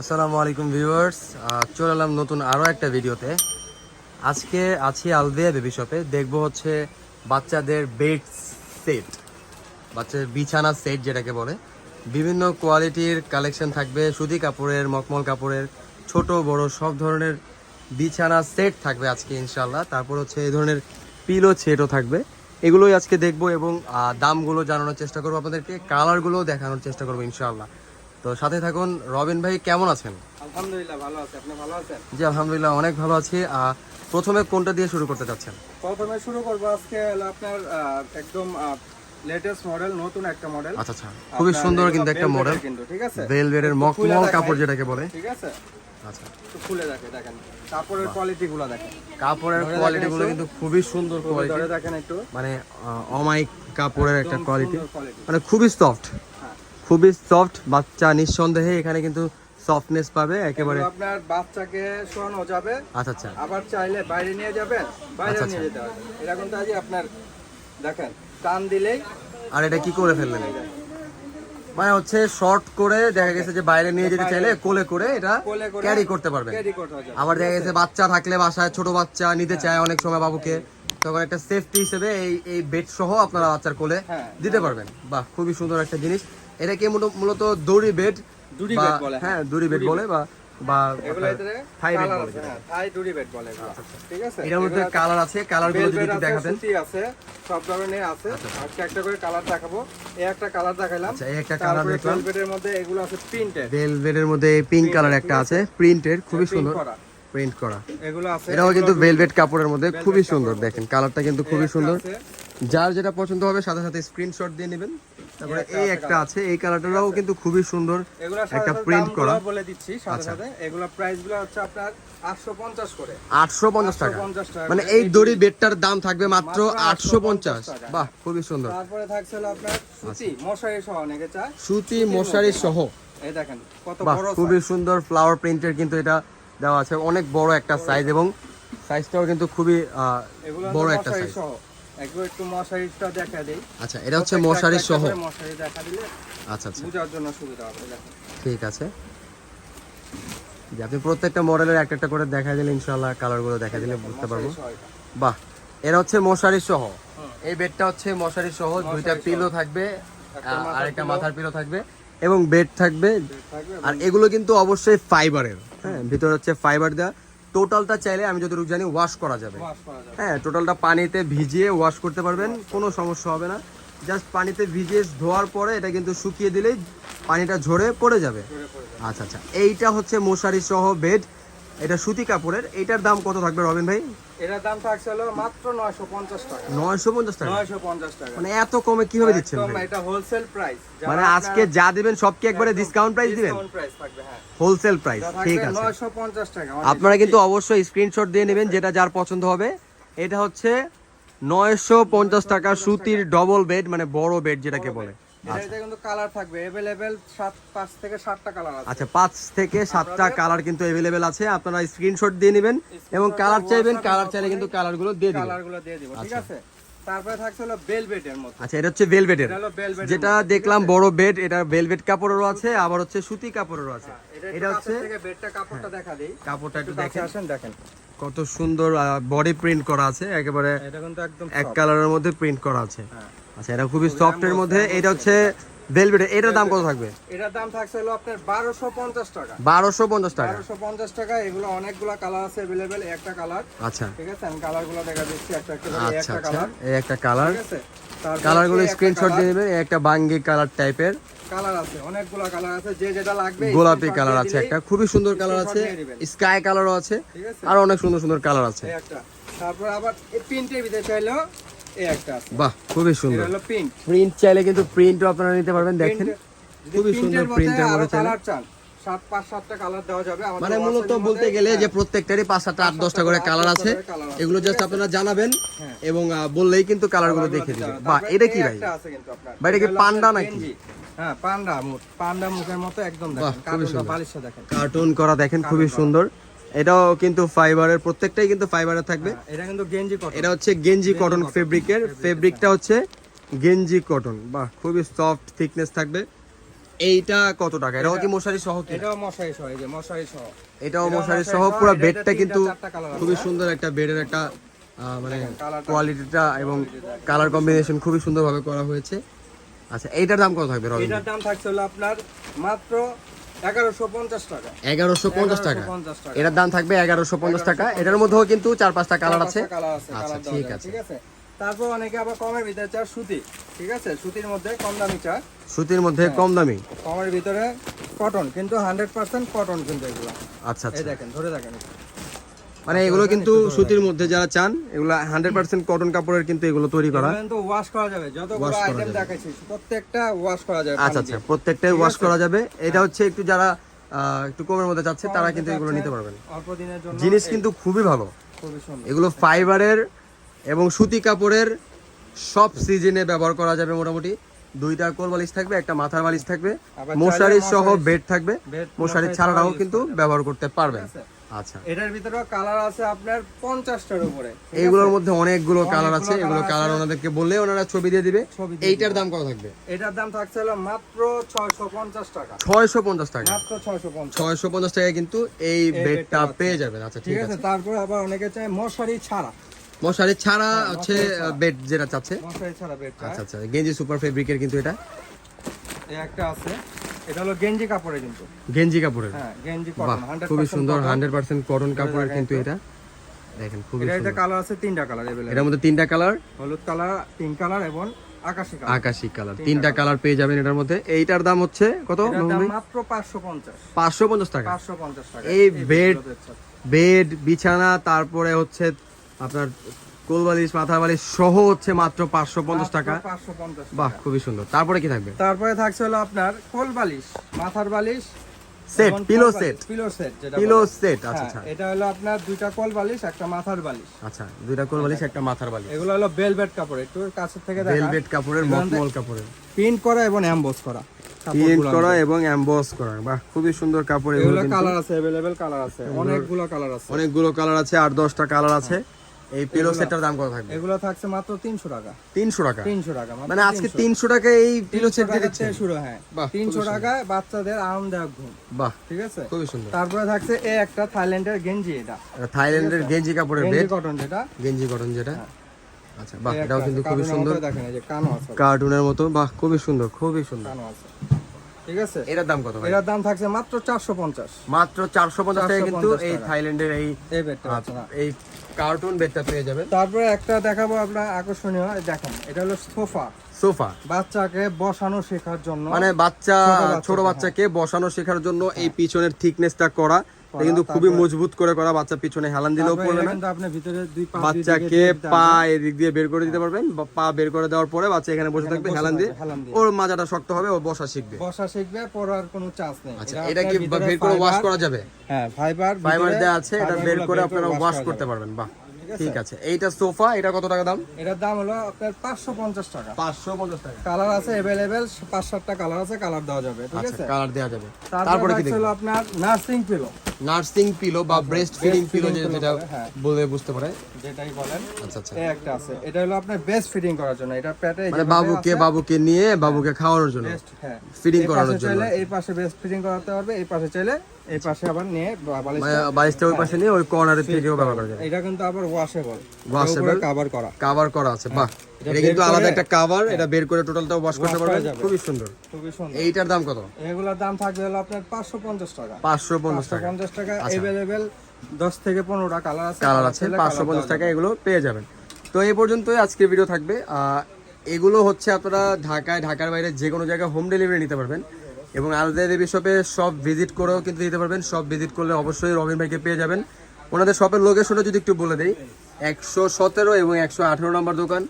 আসসালামু আলাইকুম ভিউয়ার্স। চলে এলাম নতুন আরও একটা ভিডিওতে। আজকে আছি আলভিয়া বেবি শপে। দেখব হচ্ছে বাচ্চাদের বেড সেট বাচ্চাদের বিছানা সেট যেটাকে বলে। বিভিন্ন কোয়ালিটির কালেকশন থাকবে, সুতি কাপড়ের মকমল কাপড়ের, ছোট, বড়, সব ধরনের বিছানা সেট থাকবে আজকে ইনশাল্লাহ তারপর হচ্ছে এই ধরনের পিলো সেটও থাকবে। এগুলোই আজকে দেখব এবং দামগুলো জানানোর চেষ্টা করব আপনাদেরকে কালারগুলোও দেখানোর চেষ্টা করব ইনশাল্লাহ তো সাথে থাকুন। রবিন ভাই কেমন আছেন? আলহামদুলিল্লাহ ভালো আছে। আপনি ভালো আছেন? জি আলহামদুলিল্লাহ অনেক ভালো আছি। আহ, প্রথমে কোনটা দিয়ে শুরু করতে চাচ্ছেন? প্রথমে শুরু করব আজকে আপনার একদম লেটেস্ট মডেল নতুন একটা মডেল আচ্ছা আচ্ছা। খুবই সুন্দর কিন্তু একটা মডেল কিন্তু ঠিক আছে? ভেলভেটের মকমল কাপড় যেটাকে বলে। ঠিক আছে? আচ্ছা। খুলে দেখে দেখেন। কাপড়ের কোয়ালিটি গুলো দেখেন। কাপড়ের ধরে কোয়ালিটি গুলো কিন্তু খুবই সুন্দর কোয়ালিটি দেখেন একটু। মানে অমাইক কাপড়ের একটা কোয়ালিটি মানে খুবই সফট খুবই সফট বাচ্চা নিঃসন্দেহে এখানে কিন্তু সফটনেস পাবে একেবারে আপনার বাচ্চাকে শোয়ানো যাবে। আচ্ছা আচ্ছা। আবার চাইলে বাইরে নিয়ে যাবেন বাইরে আচ্ছা, নিয়ে যেতে হবে। এরকম তো আজ আপনার দেখেন টান দিলেই আর এটা কি করে ফেললেন? মানে হচ্ছে শর্ট করে দেখা গেছে যে বাইরে নিয়ে যেতে চাইলে কোলে করে এটা ক্যারি করতে পারবে আবার দেখা গেছে বাচ্চা থাকলে বাসায় ছোট বাচ্চা নিতে চায় অনেক সময় বাবুকে তখন একটা সেফটি হিসেবে এই এই বেড সহ আপনারা বাচ্চার কোলে হ্যাঁ, দিতে পারবেন। বাহ খুবই সুন্দর একটা জিনিস। এটা কি মূলত- দড়ি বেড দুড়ি বেড বলে, হ্যাঁ। হ্যাঁ, দড়ি বেড বলে বা বা থাই বেড বলে হ্যাঁ থাই ডুরি বেড বলে ঠিক আছে? এটার মধ্যে কালার আছে কালারগুলো যদি একটু আছে, দেখাতেন আছে সব ধরনের আছে। আজকে একটা করে কালার দেখাবো। এই একটা কালার দেখাইলাম। আচ্ছা এই একটা কালার দেখলাম। এর মধ্যে এগুলো আছে প্রিন্টেড। ভেলভেটের মধ্যে পিঙ্ক কালার একটা আছে। প্রিন্টেড খুবই সুন্দর। প্রিন্ট করা। এগুলো আছে এটাও কিন্তু ভেলভেট কাপড়ের মধ্যে খুবই সুন্দর দেখেন। কালারটা কিন্তু খুবই সুন্দর। যার যেটা পছন্দ হবে সাথে সাথে স্ক্রিনশট দিয়ে নেবেন। তারপরে এই একটা আছে এই কালারটাও কিন্তু খুবই সুন্দর একটা দামগুলো করা। বলে দিচ্ছি সাথে আচ্ছা। সাথে। এগুলো প্রাইসগুলো হচ্ছে আপনার 850 করে। আটশো পঞ্চাশ টাকা। 850 টাকা মানে এই দড়ি বেডটার দাম থাকবে মাত্র মাত্র আটশো পঞ্চাশ 850 বাহ খুবই সুন্দর। তারপরে থাকছে আপনার সুতি মশারি সহ অনেকে চায়। সুতি মশারি সহ। এই দেখেন কত বড় খুবই সুন্দর ফ্লাওয়ার প্রিন্টের কিন্তু এটা দেওয়া আছে। অনেক বড় একটা সাইজ এবং সাইজটাও কিন্তু খুবই বড় একটা সাইজ সহ একটু একটু মশারিটা দেখা দেই। আচ্ছা এটা হচ্ছে মশারি সহ। মশারি দেখা দিলে আচ্ছা আচ্ছা। বোঝার জন্য সুবিধা হবে ঠিক আছে। আপনি প্রত্যেকটা মডেলের একটা একটা করে দেখা দিলে কালারগুলো দেখা দিলে বুঝতে পারব। বাহ হচ্ছে মশারি সহ। এই বেডটা হচ্ছে মশারি সহ দুইটা পিলো থাকবে আর একটা মাথার পিলো থাকবে এবং বেড থাকবে। আর এগুলো কিন্তু অবশ্যই ফাইবারের হ্যাঁ ভিতরে হচ্ছে ফাইবার দেওয়া টোটালটা চাইলে আমি যতটুকু জানি ওয়াশ করা যাবে। হ্যাঁ টোটালটা পানিতে ভিজিয়ে ওয়াশ করতে পারবেন কোনো সমস্যা হবে না। জাস্ট পানিতে ভিজিয়ে ধোয়ার পরে এটা কিন্তু শুকিয়ে দিলেই পানিটা ঝরে পড়ে যাবে। আচ্ছা আচ্ছা এইটা হচ্ছে মশারি সহ বেড এটা সুতি কাপড়ের। এটার দাম কত থাকবে রবিন ভাই? এটার দাম থাকছে হলো মাত্র 950 টাকা। নয়শো পঞ্চাশ টাকা? 950 টাকা। মানে এত কমে কীভাবে দিচ্ছেন ভাই? এটা হোলসেল প্রাইস মানে আজকে যা দিবেন সব কি একবারে ডিসকাউন্ট প্রাইস দিবেন? ডিসকাউন্ট প্রাইস থাকবে হ্যাঁ। হোলসেল প্রাইস ঠিক আছে। 950 টাকা। আপনারা কিন্তু অবশ্যই স্ক্রিনশট দিয়ে নেবেন যেটা যার পছন্দ হবে। এটা হচ্ছে নয়শো পঞ্চাশ টাকা সুতির ডবল বেড মানে বড় বেড যেটাকে বলে। এটাতে কিন্তু কালার থাকবে अवेलेबल 7 5 থেকে 7টা কালার আছে আচ্ছা পাঁচ থেকে সাতটা কালার কিন্তু অ্যাভেলেবেল আছে আপনারা স্ক্রিনশট দিয়ে নেবেন এবং কালার চাইবেন কালার চাইলে কিন্তু কালারগুলো দিয়ে দিবেন কালারগুলো দিয়ে দিব ঠিক আছে তারপরে থাকছে হলো বেলভেট এর মধ্যে আচ্ছা এটা হচ্ছে ভেলভেটের এটা হলো বেলভেট যেটা দেখলাম বড় বেড এটা ভেলভেট কাপড়েরও আছে আবার হচ্ছে সুতি কাপড়েরও আছে এটা এটা হচ্ছে হচ্ছে থেকে বেডটা কাপড়টা দেখা দেই কাপড়টা একটু একটু কাছে দেখেন আসেন দেখেন কত সুন্দর বডি প্রিন্ট করা আছে একেবারে এটা কিন্তু একদম এক কালারের মধ্যে প্রিন্ট করা আছে হ্যাঁ। আচ্ছা এটা খুবই সফট এর মধ্যে এটা হচ্ছে ভেলভেটের এটার দাম কত থাকবে এটার দাম থাকছে হলো আপনার 1250 টাকা বারোশো পঞ্চাশ টাকা 1250 টাকা এগুলো অনেকগুলা কালার আছে अवेलेबल একটা কালার আচ্ছা ঠিক আছে আমি কালারগুলো দেখা দিচ্ছি একটা একটা করে এই আচ্ছা একটা আচ্ছা কালার এই একটা কালার ঠিক আছে তারপর কালারগুলো এই একটা স্ক্রিনশট colour, দিয়ে নেবেন এই একটা বাঙ্গি কালার টাইপের কালার আছে অনেকগুলা কালার আছে যে যেটা লাগবে গোলাপি screenshot কালার দিয়ে আছে দিলেই একটা খুবই সুন্দর কালার আছে screenshot নিয়ে নেবেন। স্কাই কালারও আছে ঠিক আছে আর অনেক সুন্দর সুন্দর কালার আছে এই একটা তারপর আবার এই প্রিন্টের ভিতরে চাইলেও এই একটা আছে। বাহ খুবই সুন্দর। হলো প্রিন্ট প্রিন্ট চাইলে কিন্তু প্রিন্টও আপনারা নিতে পারবেন দেখেন। খুবই সুন্দর প্রিন্টের মধ্যে কালার চান সাত পাঁচ সাতটা কালার দেওয়া যাবে। মানে মূলত বলতে গেলে যে হ্যাঁ, প্রত্যেকটারই পাঁচ সাতটা আট দশটা করে কালার আছে এগুলো জাস্ট আপনারা জানাবেন হ্যাঁ। এবং বললেই কিন্তু কালারগুলো দেখে দিতে দিবে হবে। বাহ এটা কি ভাই। ভাই, এটা কি পান্ডা নাকি? হ্যাঁ পান্ডা পান্ডা মুখের মতো একদম দেখেন। কার্টুন করা দেখেন খুবই সুন্দর। এটাও কিন্তু ফাইবারের প্রত্যেকটাই কিন্তু ফাইবারের থাকবে। হ্যাঁ, এটা কিন্তু গেঞ্জি কটন এটা হচ্ছে গেঞ্জি কটন ফেব্রিকের ফেব্রিকটা হচ্ছে গেঞ্জি কটন বাহ খুবই সফট থিকনেস থাকবে। এইটা কত টাকা? এটাও কি মশারি সহ এটাও মশারি সহ এই যে মশারি সহ। এটাও মশারি সহ পুরো বেডটা কিন্তু। খুবই সুন্দর একটা বেডের একটা মানে কোয়ালিটিটা এবং কালার কম্বিনেশন খুবই সুন্দরভাবে করা হয়েছে। আচ্ছা এইটার দাম কত থাকবে এটার দাম থাকছে হলো আপনার মাত্র এগারোশো পঞ্চাশ টাকা। এগারোশো পঞ্চাশ টাকা। 1150 টাকা। এটার দাম থাকবে এগারোশো পঞ্চাশ টাকা। এটার মধ্যেও কিন্তু চার পাঁচটা কালার আছে। আচ্ছা, ঠিক আছে। আছে। ঠিক আছে। তারপর অনেকে আবার কমের ভিতরে চায় সুতি ঠিক আছে? সুতির মধ্যে কম দামি চা সুতির মধ্যে হ্যাঁ। কম দামি? কমের ভিতরে কটন কিন্তু হান্ড্রেড পার্সেন্ট কটন কিন্তু এগুলো। আচ্ছা এই আচ্ছা দেখেন ধরে দেখেন। মানে এগুলো কিন্তু সুতির মধ্যে যারা চান এগুলো হান্ড্রেড পার্সেন্ট কটন কাপড়ের কিন্তু এগুলো তৈরি করা। কিন্তু ওয়াশ করা যাবে। যতগুলো আইটেম দেখাচ্ছি প্রত্যেকটা ওয়াশ করা যাবে আচ্ছা আচ্ছা। প্রত্যেকটাই ওয়াশ করা যাবে। এটা হচ্ছে একটু যারা একটু কমের মধ্যে যাচ্ছে তারা কিন্তু এগুলো নিতে পারবেন। অল্প দিনের জন্য জিনিস কিন্তু খুবই ভালো। এগুলো ফাইবারের এবং সুতি কাপড়ের সব সিজনে ব্যবহার করা যাবে মোটামুটি। দুইটা কোল বালিশ থাকবে একটা মাথার বালিশ থাকবে। মশারি সহ বেড থাকবে। মশারি ছাড়াও কিন্তু ব্যবহার করতে পারবেন? আচ্ছা। এটার ভিতরে কালার আছে আপনার পঞ্চাশটার উপরে। ঠিক এইগুলোর আছে? মধ্যে অনেকগুলো কালার আছে এগুলো কালার ওনাদেরকে বললে ওনারা ছবি দিয়ে দিবে। এইটার দাম কত থাকবে? এটার দাম থাকছে হলো মাত্র ছয়শো পঞ্চাশ টাকা। ছয়শো পঞ্চাশ টাকা। মাত্র ছয়শো পঞ্চাশ। ছয়শো পঞ্চাশ টাকায় কিন্তু এই বেডটা পেয়ে যাবেন। আচ্ছা ঠিক আছে তারপর আবার অনেকে চায় মশারি ছাড়া। মশারি ছাড়া হ্যাঁ, হচ্ছে বেড যেটা চাচ্ছে। মশারি ছাড়া বেড আচ্ছা আচ্ছা গেঞ্জি সুপার ফেব্রিকের কিন্তু এটা। এই একটা আছে। এটা হলো গেঞ্জি কাপড়ে কিন্তু। গেঞ্জি কাপড়ের? হ্যাঁ গেঞ্জি কটন হান্ড্রেড খুবই সুন্দর হান্ড্রেড পার্সেন্ট কটন কাপড়ের কিন্তু এটা। দেখেন খুবই এটা এটা কালার আছে তিনটা কালার এভেলেবল এটার মধ্যে তিনটা কালার হলুদ কালার পিঙ্ক কালার এবং আকাশি কালার আকাশি কালার তিনটা কালার পেয়ে যাবেন এটার মধ্যে। এইটার দাম হচ্ছে কত মাত্র পাঁচশো পঞ্চাশ। পাঁচশো পঞ্চাশ টাকা। পাঁচশো পঞ্চাশ টাকা। এই বেড বেড বিছানা তারপরে হচ্ছে আপনার কোলবালিশ মাথার বালিশ সহ হচ্ছে মাত্র পাঁচশো পঞ্চাশ টাকা পাঁচশো পঞ্চাশ বাহ খুবই সুন্দর তারপরে কি থাকবে তারপরে থাকছে হলো আপনার কোল বালিশ মাথার বালিশ set pillow set pillow set যেটা পিলো বলে। সেট আচ্ছা হ্যাঁ, আচ্ছা এটা হলো আপনার দুইটা কোল বালিশ একটা মাথার বালিশ আচ্ছা দুইটা কোল বালিশ একটা মাথার বালিশ এগুলো হলো বেলভেট কাপড় একটু কাছের থেকে দেখা ভেলভেট কাপড়ের মখমল কাপড়ের প্রিন্ট করা এবং এমবোস করা প্রিন্ট কাপড়গুলো করা এবং এমবস করা বাহ খুবই সুন্দর কাপড় এগুলো এগুলো কিন্তু কালার আছে अवेलेबल কালার আছে অনেকগুলো কালার আছে অনেকগুলো কালার আছে আর দশটা কালার আছে এই পিলো সেটটার দাম কত থাকবে? এগুলো থাকছে মাত্র তিনশো টাকা। তিনশো টাকা? তিনশো টাকা মানে আজকে তিনশো। টাকায় এই পিলো সেট দিয়ে দিচ্ছে শুরু হ্যাঁ। বাহ, তিনশো টাকায় বাচ্চাদের আরামদায়ক ঘুম বাহ ঠিক আছে? খুবই সুন্দর। তারপরে থাকছে এই একটা থাইল্যান্ডের গেঞ্জি এটা। থাইল্যান্ডের গেঞ্জি কাপড়ের বেড কটন যেটা। গেঞ্জি কটন যেটা। আচ্ছা বাহ এটাও কিন্তু খুবই সুন্দর। দেখেন এই যে কানও আছে। কার্টুনের মতো বাহ খুবই সুন্দর খুবই সুন্দর। কানও আছে। ঠিক আছে? এটার দাম কত ভাই? এটার দাম থাকছে মাত্র চারশো পঞ্চাশ। মাত্র চারশো পঞ্চাশ টাকা কিন্তু এই টাকা। থাইল্যান্ডের এই এই বেডটা আহ, আছে না এই কার্টুন বেডটা পেয়ে যাবেন। তারপরে একটা দেখাবো আপনার আকর্ষণীয় দেখেন এটা হলো সোফা। সোফা। বাচ্চাকে বসানো শেখার জন্য। মানে বাচ্চা ছোট বাচ্চাকে, বসানো শেখার জন্য এই পিছনের থিকনেসটা করা। কিন্তু খুবই মজবুত করে করা বাচ্চা পিছনে হেলান দিলেও পড়বে না। কিন্তু আপনি ভিতরে দুই পা বাচ্চাকে পা। এদিক দিয়ে বের করে দিতে পারবেন পা বের করে দেওয়ার পরে বাচ্চা এখানে বসে থাকবে হেলান দিয়ে। দিয়ে। ওর মাজাটা শক্ত হবে ও বসা শিখবে। বসা শিখবে পড়ার কোনো চান্স নেই। আচ্ছা এটা কি বের করে ওয়াশ করা যাবে? হ্যাঁ ফাইবার ফাইবার দেওয়া আছে এটা বের করে আপনারা ওয়াশ করতে পারবেন বাহ। ঠিক আছে? এইটা সোফা এটা কত টাকা দাম? এটার দাম হলো আপনার পাঁচশো পঞ্চাশ টাকা। পাঁচশো পঞ্চাশ টাকা। কালার আছে অ্যাভেলেবেল পাঁচ সাতটা কালার আছে কালার দেওয়া যাবে ঠিক আচ্ছা আছে? কালার দেওয়া যাবে। তারপরে তারপরে কি হলো আপনার নার্সিং পিলো নার্সিং পিলো বা ব্রেস্ট ফিডিং পিলো যেটা বলে, হ্যাঁ। বুঝতে পারে। যেটাই বলেন আচ্ছা আচ্ছা। এই একটা আছে। এটা হলো আপনার বেস্ট ফিটিং করার জন্য। এটা পেটে মানে বাবুকে বাবুকে নিয়ে বাবুকে খাওয়ানোর জন্য। বেস্ট হ্যাঁ। ফিডিং করানোর জন্য। চাইলে এই পাশে বেস্ট ফিডিং করাতে পারবে এই পাশে চাইলে এই পাশে আবার নিয়ে বা- বালিশটা মানে বাইশটা ওই পাশে নিয়ে ওই কর্নারের থেকেও ব্যবহার করা যাবে এটা কিন্তু আবার ওয়াশেবল Washable? কভার করা। কাভার করা আছে বাহ। এটা কিন্তু আলাদা একটা কাভার এটা বের করে টোটালটা ওয়াশ করতে পারবেন। খুবই সুন্দর। খুবই সুন্দর। এইটার দাম কত? এগুলোর দাম থাকবে হলো আপনার পাঁচশো পঞ্চাশ টাকা। পাঁচশো পঞ্চাশ টাকা। পঞ্চাশ টাকা এভেলেবেল দশ থেকে পনেরোটা কালার আছে। কালার আছে চাইলে পাঁচশো colour পঞ্চাশ দেওয়া টাকা এগুলো পেয়ে যাবেন। তো এই পর্যন্তই আজকের ভিডিও থাকবে। এগুলো হচ্ছে আপনারা ঢাকায় ঢাকার বাইরে যে কোনো জায়গায় হোম ডেলিভারি নিতে পারবেন। এবং আলাদা দেবী শপে সব ভিজিট করেও কিন্তু দিতে পারবেন। সব ভিজিট করলে অবশ্যই রবিন ভাইকে পেয়ে যাবেন। ওনাদের শপের লোকেশনটা যদি একটু বলে দিই একশো সতেরো এবং একশো আঠেরো নম্বর দোকান।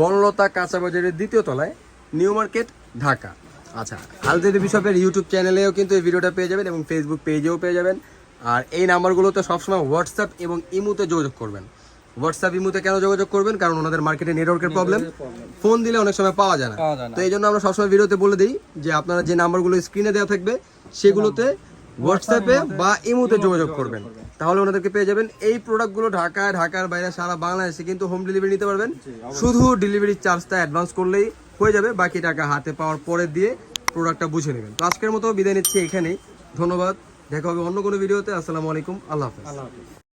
বনলতা কাঁচা বাজারের দ্বিতীয় তলায় নিউ মার্কেট ঢাকা। আচ্ছা আলদে দেবী শপের ইউটিউব চ্যানেলেও কিন্তু এই ভিডিওটা পেয়ে যাবেন এবং ফেসবুক পেজেও পেয়ে যাবেন। আর এই নাম্বারগুলোতে সবসময় হোয়াটসঅ্যাপ এবং ইমুতে যোগাযোগ করবেন। হোয়াটসঅ্যাপ ইমুতে কেন যোগাযোগ করবেন? কারণ ওনাদের মার্কেটে নেটওয়ার্কের প্রবলেম ফোন দিলে অনেক সময় পাওয়া যায় না। তো এই জন্য আমরা সবসময় ভিডিওতে বলে দিই যে আপনারা যে নাম্বারগুলো স্ক্রিনে দেওয়া থাকবে সেগুলোতে হোয়াটসঅ্যাপে বা ইমুতে যোগাযোগ করবেন। তাহলে ওনাদেরকে পেয়ে যাবেন এই প্রোডাক্টগুলো ঢাকায় ঢাকার বাইরে সারা বাংলাদেশে কিন্তু হোম ডেলিভারি নিতে পারবেন। শুধু ডেলিভারি চার্জটা অ্যাডভান্স করলেই হয়ে যাবে বাকি টাকা হাতে পাওয়ার পরে দিয়ে প্রোডাক্টটা বুঝে নেবেন। তো আজকের মতো বিদায় নিচ্ছি এখানেই। ধন্যবাদ। দেখা হবে অন্য কোনো ভিডিওতে আসসালামু আলাইকুম। আল্লাহ হাফেজ। আল্লাহ হাফিজ।